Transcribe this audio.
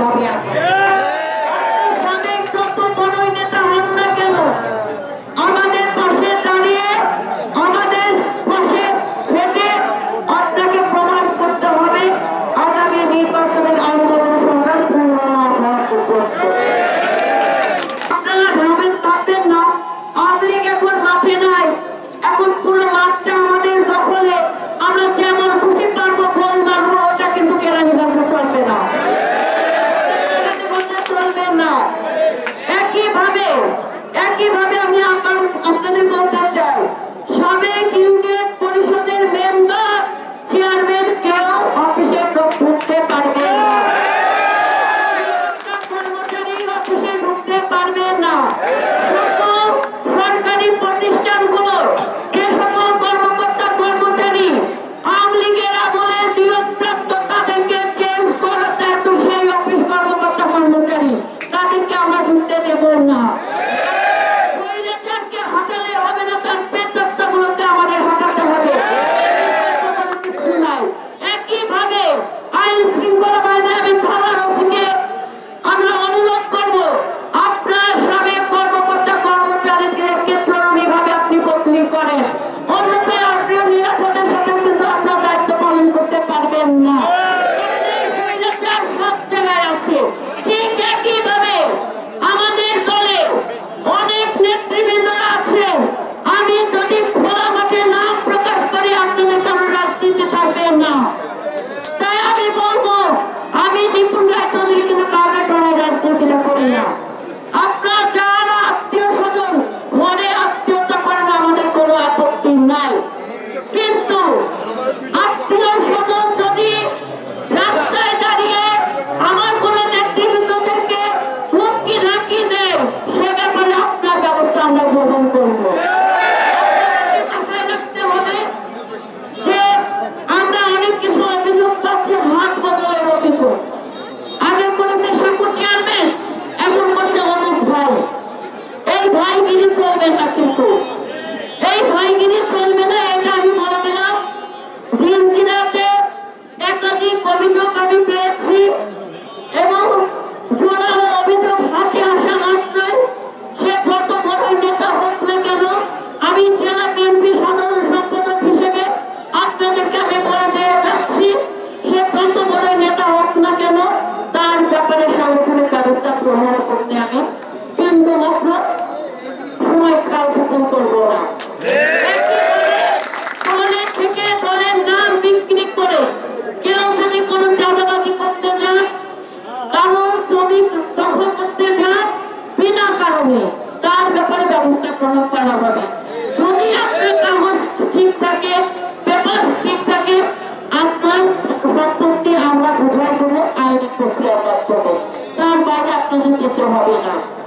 Yeah. রাখবেন না কিন্তু। এই ভাইগিরি চলবে না, এটা আমি বলে দিলাম। জিনজিনাতে একাধিক অভিযোগ আমি পেয়েছি এবং জোরালো অভিযোগ হাতে আসা মাত্রই সে যত বড়ই নেতা হোক না কেন, আমি জেলা বিএনপি সাধারণ সম্পাদক হিসেবে আপনাদেরকে আমি বলে দিয়ে যাচ্ছি, সে যত বড়ই নেতা হোক না কেন, তার ব্যাপারে সাংগঠনিক ব্যবস্থা গ্রহণ করতে আমি না